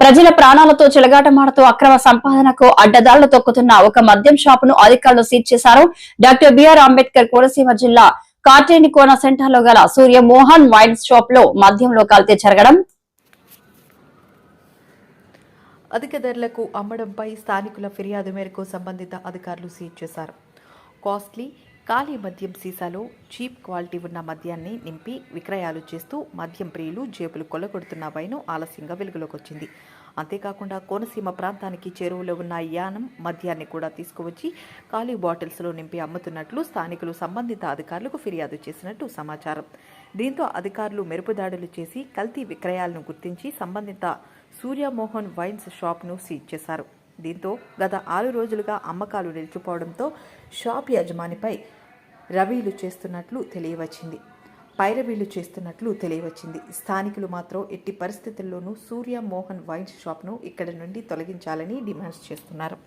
ప్రజల ప్రాణాలతో చెలగాటమాడుతూ అక్రమ సంపాదనకు అడ్డదారులు తొక్కుతున్న ఒక మద్యం షాపును అధికారులు సీజ్ చేశారు. డాక్టర్ బిఆర్ అంబేద్కర్ కోనసీమ జిల్లా కాటేని కోన సెంటర్లో గల సూర్య మోహన్ వైన్ షాప్లో మద్యంలో కల్తీ జరగడం. అధిక ధరలకు అమ్మడంపై స్థానికుల ఫిర్యాదు మేరకు సంబంధిత అధికారులు సీజ్ చేశారు. కాస్ట్లీ ఖాళీ మద్యం సీసాలో చీప్ క్వాలిటీ ఉన్న మద్యాన్ని నింపి విక్రయాలు చేస్తూ మద్యం ప్రియులు జేబులు కొల్లగొడుతున్న వైను ఆలస్యంగా వెలుగులోకి వచ్చింది అంతేకాకుండా కోనసీమ ప్రాంతానికి చేరువలో ఉన్న యానం మద్యాన్ని కూడా తీసుకువచ్చి ఖాళీ బాటిల్స్లో నింపి అమ్ముతున్నట్లు స్థానికులు సంబంధిత అధికారులకు ఫిర్యాదు చేసినట్టు సమాచారం. దీంతో అధికారులు మెరుపుదాడులు చేసి కల్తీ విక్రయాలను గుర్తించి సంబంధిత సూర్యమోహన్ వైన్స్ షాప్ను సీజ్ చేశారు. దీంతో గత ఆరు రోజులుగా అమ్మకాలు నిలిచిపోవడంతో షాప్ యజమానిపై రవీలు చేస్తున్నట్లు తెలియవచ్చింది. పైరవీలు చేస్తున్నట్లు తెలియవచ్చింది. స్థానికులు మాత్రం ఎట్టి పరిస్థితుల్లోనూ సూర్య మోహన్ వైన్స్ షాప్ను ఇక్కడి నుండి తొలగించాలని డిమాండ్స్ చేస్తున్నారు.